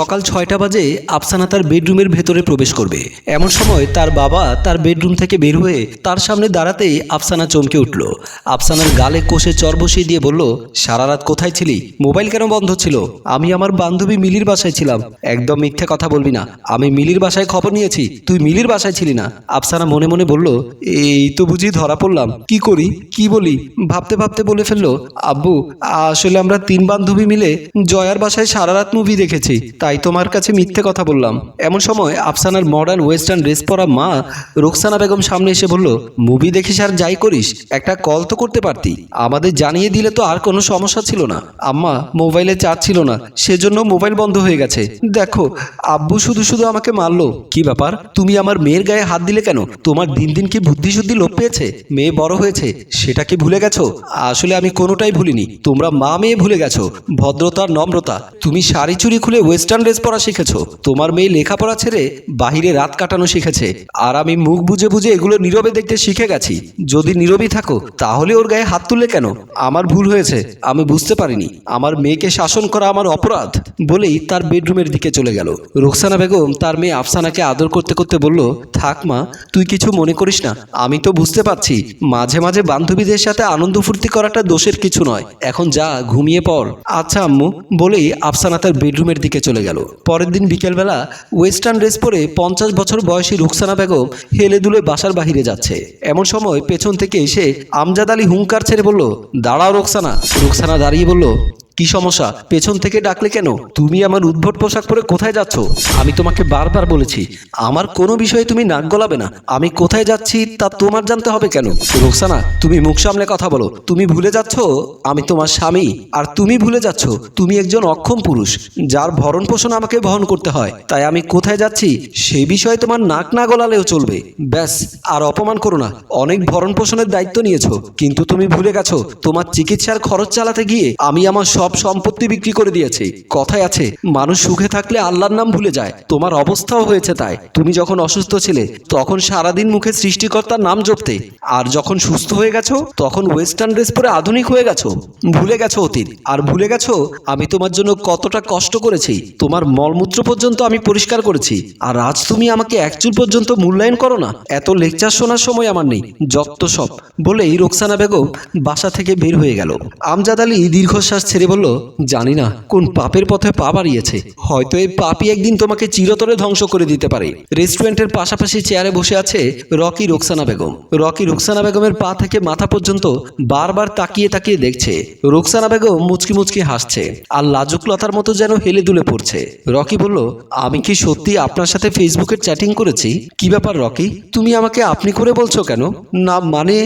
সকাল ছয়টা বাজে আফসানা তার বেডরুমের ভেতরে প্রবেশ করবে। এমন সময় তার বাবা তার বেডরুম থেকে বের হয়ে তার সামনে দাঁড়াতেই আফসানা চমকে উঠল। আফসানার গালে কোষে চর বসিয়ে দিয়ে বলল, সারা রাত কোথায় ছিলি? মোবাইল কেন বন্ধ ছিল? আমি আমার বান্ধবী মিলির বাসায় ছিলাম। একদম মিথ্যে কথা বলবি না। আমি মিলির বাসায় খবর নিয়েছি। তুই মিলির বাসায় ছিলি না। আফসানা মনে মনে বলল, এই তো বুঝি ধরা পড়লাম। কি করি? কি বলি? ভাবতে ভাবতে বলে ফেলল, আব্বু, আসলে আমরা তিন বান্ধবী মিলে জয়ার বাসায় সারা রাত মুভি দেখেছি। তাই তোমার কাছে মিথ্যে কথা বললাম। এমন সময় আফসানার মডার্ন ওয়েস্টার্ন ড্রেস পরা মা রোকসানা বেগম সামনে এসে বলল, মুভি দেখিস আর যাই করিস, একটা কল তো করতে পারতি। আমাদের জানিয়ে দিলে তো আর কোনো সমস্যা ছিল না। আম্মা, মোবাইলে চার্জ ছিল না, সেজন্য মোবাইল বন্ধ হয়ে গেছে। দেখো, আব্বু শুধু শুধু আমাকে মারলো। কি ব্যাপার? তুমি আমার মেয়ের গায়ে হাত দিলে কেন? তোমার দিন দিন কি বুদ্ধি শুদ্ধি লোপ পেয়েছে? মেয়ে বড় হয়েছে, সেটা কি ভুলে গেছো? আসলে আমি কোনোটাই ভুলিনি। তোমরা মা মেয়ে ভুলে গেছো। ভদ্রতা, নম্রতা। তুমি শাড়ি চুরি খুলে ওয়েস্টার্ন ড্রেস পরা শিখেছো? তোমার মেয়ে লেখাপড়া ছেড়ে বাহিরে রাত কাটানো শিখেছে। আর আমি মুখ বুঝে বুঝে এগুলো নীরবে দেখতে শিখে গেছি। যদি নীরবই থাকো, তাহলে ওর গায়ে হাত তুললে কেন? আমার ভুল হয়েছে, আমি বুঝতে পারিনি। আমার মেয়েকে শাসন করা আমার অপরাধ বলেই তার বেডরুমের দিকে চলে গেল। রোকসানা বেগম তার মেয়ে আফসানাকে আদর করতে করতে বলল, থাক মা, তুই কিছু মনে করিস না। আমি তো বুঝতে পারছি, মাঝে মাঝে বান্ধবীদের সাথে আনন্দ ফুর্তি করাটা দোষের কিছু নয়। এখন যা, ঘুমিয়ে পড়। আচ্ছা আম্মু, বলেই আফসানা তার বেডরুমের দিকে চলে গেল। পরের দিন বিকেলবেলা ওয়েস্টার্ন ড্রেস পরে পঞ্চাশ বছর বয়সী রুকসানা বেগম হেলে দুলে বাসার বাহিরে যাচ্ছে। এমন সময় পেছন থেকে এসে আমজাদ আলী হুঙ্কার ছেড়ে বলল, দাঁড়াও রোকসানা রুকসানা দাঁড়িয়ে বলল কি সমস্যা? পেছন থেকে ডাকলে কেন? তুমি আমার উদ্ভট পোশাক পরে কোথায় যাচ্ছ? আমি তোমাকে বারবার বলেছি, আমার কোনো বিষয়ে তুমি নাক গলাবে না। আমি কোথায় যাচ্ছি তা তোমার জানতে হবে কেন? রোকসানা, তুমি মুখ সামলে কথা বলো। তুমি ভুলে যাচ্ছ? আমি তোমার স্বামী, আর তুমি ভুলে যাচ্ছ। তুমি একজন অক্ষম পুরুষ, যার ভরণ পোষণ আমাকে বহন করতে হয়। তাই আমি কোথায় যাচ্ছি সেই বিষয়ে তোমার নাক না গলালেও চলবে। ব্যাস, আর অপমান করো না। অনেক ভরণ পোষণের দায়িত্ব নিয়েছো। কিন্তু তুমি ভুলে গেছো, তোমার চিকিৎসার খরচ চালাতে গিয়ে আমি আমার সব সম্পত্তি বিক্রি করে দিয়েছি। কথায় আছে, মানুষ সুখে থাকলে আল্লাহর নাম ভুলে যায়। তোমার অবস্থাও হয়েছে তাই। তুমি যখন অসুস্থ ছিলে, তখন সারাদিন মুখে সৃষ্টিকর্তার নাম জপতে। আর যখন সুস্থ হয়ে গেছো, তখন ওয়েস্টার্ন ড্রেস পরে আধুনিক হয়ে গেছো। ভুলে গেছো অতীত। আর ভুলে গেছো, আমি তোমার জন্য কতটা কষ্ট করেছি। তোমার মলমূত্র পর্যন্ত আমি পরিষ্কার করেছি। আর আজ তুমি আমাকে একচুল পর্যন্ত মূল্যায়ন করো না। এত লেকচার শোনার সময় আমার নেই। যত সব। বলেই রোকসানা বেগম বাসা থেকে বের হয়ে গেল। আমজাদ আলী দীর্ঘশ্বাস ছেড়ে বলল, জানি না, কোন পাপের পথে পা বাড়িয়েছে। হয়তো এই পাপই একদিন তোমাকে চিরতরে ধ্বংস করে দিতে পারে। রেস্টুরেন্টের পাশাপাশি চেয়ারে বসে আছে রকি রোকসানা বেগম। রকি রোকসানা বেগমের পা থেকে মাথা পর্যন্ত বারবার তাকিয়ে তাকিয়ে দেখছে। রোকসানা বেগম মুচকি মুচকি হাসছে আর লাজুকলতার মতো যেন হেলে দুলে পড়ছে। রকি বলল, আমি কি সত্যি আপনার সাথে ফেসবুকে চ্যাটিং করেছি? কি ব্যাপার রকি? তুমি আমাকে আপনি করে বলছো কেন? না মানে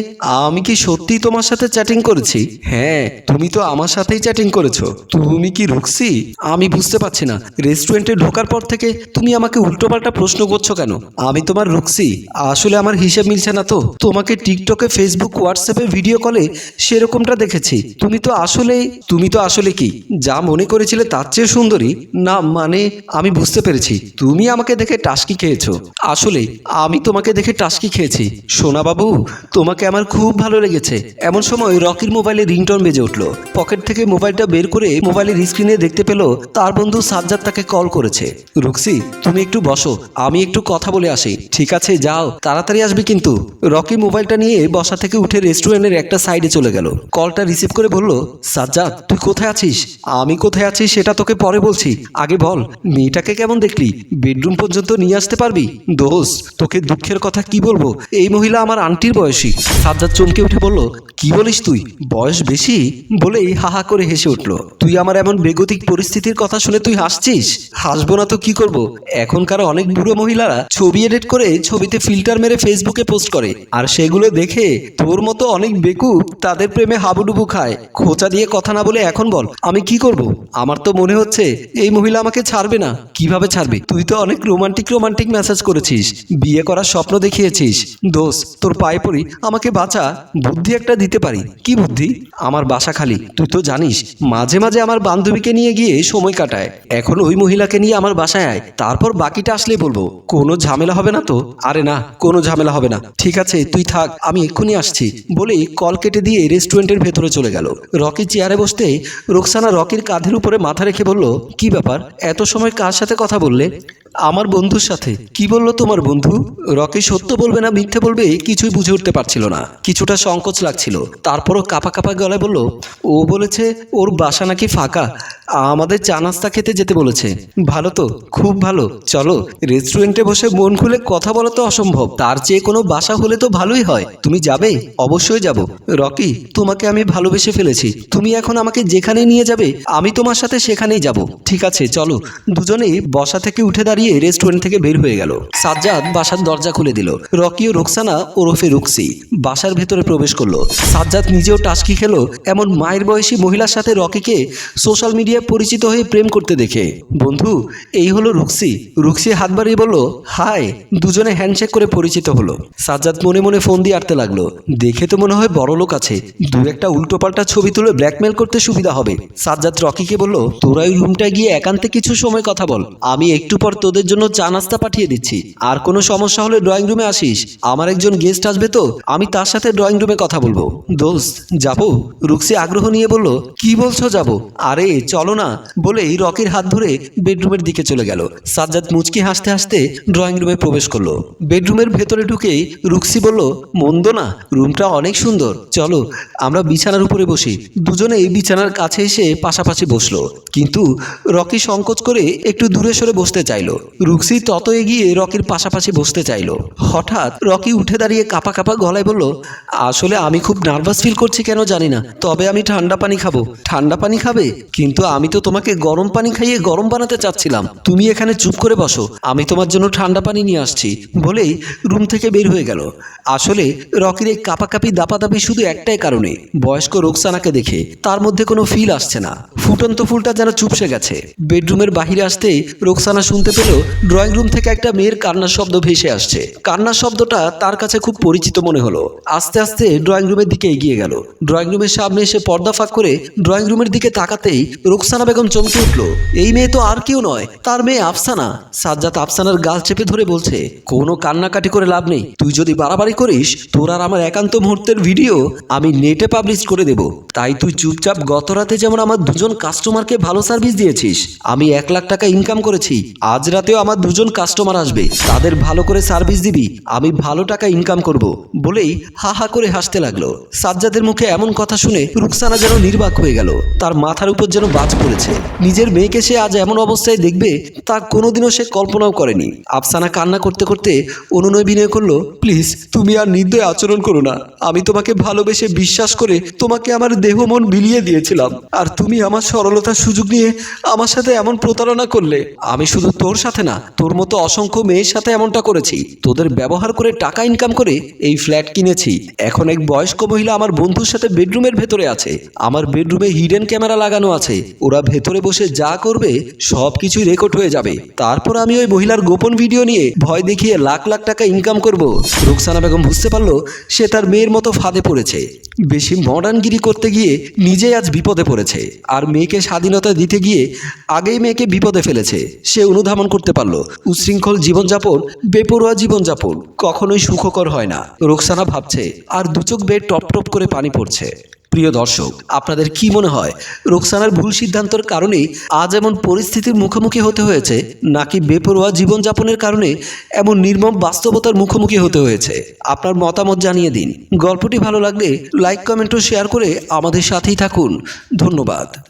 আমি কি সত্যি তোমার সাথে চ্যাটিং করেছি? হ্যাঁ তুমি তো আমার সাথেই চ্যাটিং করেছ? তুমি কি রুকসি? আমি বুঝতে পারছি না। রেস্টুরেন্টে ঢোকার পর থেকে তুমি আমাকে উল্টোপাল্টা প্রশ্ন করছ কেন? আমি তোমার রুকসি। আসলে আমার হিসেব মিলছে না তো। তোমাকে টিকটকে, ফেসবুক, হোয়াটসঅ্যাপে ভিডিও কলে সেরকমটা দেখেছি। তুমি তো আসলেই, তুমি তো আসলে কি? যা মনে করেছিলে তার চেয়ে সুন্দরী? না মানে আমি বুঝতে পেরেছি। তুমি আমাকে দেখে টাস্কি খেয়েছো। আসলে আমি তোমাকে দেখে টাস্কি খেয়েছি। সোনা বাবু তোমাকে আমার খুব ভালো লেগেছে। এমন সময় রকির মোবাইলে রিংটন বেজে উঠল। পকেট থেকে মোবাইলটা বের করে মোবাইলের স্ক্রিনে দেখতে পেল তার বন্ধু সাজ্জাদ তাকে কল করেছে। রুকসি, তুমি একটু বসো, আমি একটু কথা বলে আসি, ঠিক আছে, যাও, তাড়াতাড়ি আসবে কিন্তু। রকি মোবাইলটা নিয়ে বসা থেকে উঠে রেস্টুরেন্টের একটা সাইডে চলে গেল। কলটা রিসিভ করে বলল, সাজ্জাদ, তুই কোথায় আছিস? আমি কোথায় আছি সেটা তোকে পরে বলছি। আগে বল, মেয়েটাকে কেমন দেখলি? বেডরুম পর্যন্ত নিয়ে আসতে পারবি? দোষ তোকে দুঃখের কথা কি বলব? এই মহিলা আমার আন্টির বয়সী। সাজ্জাদ চমকে উঠে বলল, কি বলিস তুই? বয়স বেশি? বলেই হাহা করে হেসে উঠল তুই আমার এমন বেগতিক পরিস্থিতির কথা শুনে তুই হাসছিস? হাসবো না তো কি করব? এখনকার অনেক বুড়ো মহিলারা ছবি এডিট করে ছবিতে ফিল্টার মেরে ফেসবুকে পোস্ট করে। আর সেগুলো দেখে তোর মতো অনেক বেকুব তাদের প্রেমে হাবুডুবু খায়। খোঁচা দিয়ে কথা না বলে এখন বল, আমি কি করব? আমার তো মনে হচ্ছে এই মহিলা আমাকে ছাড়বে না। কীভাবে ছাড়বে? তুই তো অনেক রোমান্টিক রোমান্টিক মেসেজ করেছিস। বিয়ে করার স্বপ্ন দেখিয়েছিস। দোষ তোর পায়ে পড়ি, আমাকে বাঁচা, বুদ্ধি একটা দিতে পারি। কি বুদ্ধি? আমার বাসা খালি। তুই তো জানিস মাঝে মাঝে আমার বান্ধবীকে নিয়ে গিয়ে সময় কাটায়। এখন ওই মহিলাকে নিয়ে আমার বাসায় আয়। তারপর বাকিটা আসলে বলব। কোনো ঝামেলা হবে না তো? আরে না, কোনো ঝামেলা হবে না। ঠিক আছে, তুই থাক, আমি এক্ষুনি আসছি। বলেই কল কেটে দিয়ে রেস্টুরেন্টের ভেতরে চলে গেল। রকি চেয়ারে বসতে রোকসানা রকির কাঁধের উপরে মাথা রেখে বলল, কি ব্যাপার? এত সময় কার সাথে কথা বললে? আমার বন্ধুর সাথে। কি বলল তোমার বন্ধু? রকি সত্য বলবে না মিথ্যে বলবে কিছুই বুঝে উঠতে পারছিল না। কিছুটা সংকোচ লাগছিল। তারপরও কাপা কাপা গলায় বলল, ও বলেছে ওর বাসা নাকি ফাঁকা। আমাদের চা নাস্তা খেতে যেতে বলেছে। ভালো তো, খুব ভালো। চলো রেস্টুরেন্টে বসে মন খুলে কথা বলা তো অসম্ভব। তার চেয়ে কোনো বাসা হলে তো ভালোই হয়। তুমি যাবে? অবশ্যই যাব। রকি, তোমাকে আমি ভালোবেসে ফেলেছি। তুমি এখন আমাকে যেখানে নিয়ে যাবে, আমি তোমার সাথে সেখানেই যাব। ঠিক আছে, চলো। দুজনেই বসা থেকে উঠে দাঁড়িয়ে রেস্টুরেন্ট থেকে বের হয়ে গেল। সাজ্জাদ বাসার দরজা খুলে দিল। রকি ও রোকসানা ওরফে রুকসি বাসার ভেতরে প্রবেশ করল। সাজ্জাদ নিজেও টাস্কি খেলো। এমন মায়ের বয়সী মহিলার সাথে রকিকে সোশ্যাল মিডিয়ায় পরিচিত হয়ে প্রেম করতে দেখে। বন্ধু, এই হলো রুকসি। রুকসি হাত বাড়িয়ে বলল, হাই। দুজনে হ্যান্ডশেক করে পরিচিত হলো। সাজ্জাদ মনে মনে ফোন দিয়ে আটতে লাগল। দেখে তো মনে হয় বড় লোক আছে। দু একটা উল্টোপাল্টা ছবি তুলে ব্ল্যাকমেল করতে সুবিধা হবে। সাজ্জাদ রকিকে বলল, তোরা ওই রুমটায় গিয়ে একান্তে কিছু সময় কথা বল। আমি একটু পর তোদের জন্য চা নাস্তা পাঠিয়ে দিচ্ছি। আর কোনো সমস্যা হলে ড্রয়িং রুমে আসিস। আমার একজন গেস্ট আসবে তো, আমি তার সাথে ড্রয়িং রুমে কথা বলব। দোস্ত, যাব? রুকসি আগ্রহ নিয়ে বলল, কি বলছো যাব? আরে, চলো না, বলেই রকির হাত ধরে বেডরুমের দিকে চলে গেল। সাজ্জাদ মুচকি হাসতে হাসতে ড্রয়িং রুমে প্রবেশ করল। বেডরুমের ভেতরে ঢুকেই রুক্সি বলল, মন্দ না, রুমটা অনেক সুন্দর। চলো, আমরা বিছানার উপরে বসি। দুজনে এই বিছানার কাছে এসে পাশাপাশি বসল। কিন্তু রকি সংকোচ করে একটু দূরে সরে বসতে চাইলো। রুক্সি তত এগিয়ে রকির পাশাপাশি বসতে চাইলো। হঠাৎ রকি উঠে দাঁড়িয়ে কাপা কাপা গলায় বলল, আসলে আমি খুব নার্ভাস ফিল করছি কেন জানি না, তবে আমি ঠান্ডা পানি খাব। ঠান্ডা পানি খাবে? কিন্তু আমি তো তোমাকে গরম পানি খাইয়ে গরম বানাতে চাচ্ছিলাম। তুমি এখানে চুপ করে বসো। আমি তোমার জন্য ঠান্ডা পানি নিয়ে আসছি। বলেই রুম থেকে বের হয়ে গেল। আসলে রকির এই কাপাকাপি দাপাদাপি শুধু একটাই কারণে। বয়স্ক রোকসানাকে দেখে তার মধ্যে কোনো ফিল আসছে না। ফুটন্ত ফুলটা যেন চুপসে গেছে। বেডরুমের বাহিরে আসতেই রোকসানা শুনতে পেল ড্রয়িং রুম থেকে একটা মেয়ের কান্নার শব্দ ভেসে আসছে। কান্নার শব্দটা তার কাছে খুব পরিচিত মনে হলো। আস্তে আস্তে ড্রয়িং রুমের দিকে এগিয়ে গেল। ড্রয়িং রুমের সামনে এসে পর্দা ফাঁক করে ড্রয়িং রুমের দিকে তাকাতেই রোকসানা বেগম চমকে উঠল। এই মেয়ে তো আর কেউ নয়, তার মেয়ে আফসানা। সাজ্জাদ আফসানার গাল চেপে ধরে বলছে, কোনো কান্নাকাটি করে লাভ নেই। তুই যদি বাড়াবাড়ি করিস, তোর আর আমার একান্ত মুহূর্তের ভিডিও আমি নেটে পাবলিশ করে দেব। তাই তুই চুপচাপ গত রাতে যেমন আমার দুজন কাস্টমারকে ভালো সার্ভিস দিয়েছিস, আমি এক লাখ টাকা ইনকাম করেছি, আজ রাতেও আমার দুজন কাস্টমার আসবে। তাদের ভালো করে সার্ভিস দিবি, আমি ভালো টাকা ইনকাম করব। বলেই হা হা করে হাসতে লাগল। সাজ্জাদের মুখে এমন কথা শুনে রুকসানা যেন নির্বাক হয়ে গেল। তার মাথার উপর যেন বাজ পড়েছে। নিজের মেয়েকে সে আজ এমন অবস্থায় দেখবে, তা কোনোদিনও সে কল্পনাও করেনি। আফসানা কান্না করতে করতে অনুনয় বিনয় করল, প্লিজ, তুমি আর নির্দয় আচরণ করো না। আমি তোমাকে ভালোবেসে বিশ্বাস করে তোমাকে আমার দেহ মন বিলিয়ে দিয়েছিলাম। আর তুমি আমার সরলতার সুযোগ নিয়ে আমার সাথে এমন প্রতারণা করলে। আমি শুধু তোর সাথে না, তোর মতো অসংখ্য মেয়ের সাথে এমনটা করেছি। তোদের ব্যবহার করে টাকা ইনকাম করে এই ফ্ল্যাট কিনেছি। এখন এক বয়স্ক মহিলা আমার বন্ধুর সাথে বেডরুমের ভেতরে আছে। আমার বেডরুমে হিডেন ক্যামেরা লাগানো আছে। ওরা ভেতরে বসে যা করবে, সব কিছুই রেকর্ড হয়ে যাবে। তারপর আমি ওই মহিলার গোপন ভিডিও নিয়ে ভয় দেখিয়ে লাখ লাখ টাকা ইনকাম করব। রুকসানা বেগম বুঝতে পারল সে তার মেয়ের মতো ফাঁদে পড়েছে। বেশি মডার্নগিরি করতে গিয়ে নিজেই আজ বিপদে পড়েছে। আর মেয়েকে স্বাধীনতা দিতে গিয়ে আগেই মেয়েকে বিপদে ফেলেছে। সে অনুধাবন করতে পারল উচ্ছৃঙ্খল জীবনযাপন, বেপরোয়া জীবনযাপন, কখনোই সুখকর হয় না। রোকসানা ভাবছে, আর দুচোখ বেয়ে টপ টপ করে পানি পড়ছে। প্রিয় দর্শক, আপনাদের কি মনে হয়, রোকসানার ভুল সিদ্ধান্তর কারণে আজ এমন পরিস্থিতির মুখোমুখি হতে হয়েছে, নাকি বেপরোয়া জীবনযাপনের কারণে এমন নির্মম বাস্তবতার মুখোমুখি হতে হয়েছে? আপনার মতামত জানিয়ে দিন। গল্পটি ভালো লাগলে লাইক, কমেন্ট ও শেয়ার করে আমাদের সাথেই থাকুন। ধন্যবাদ।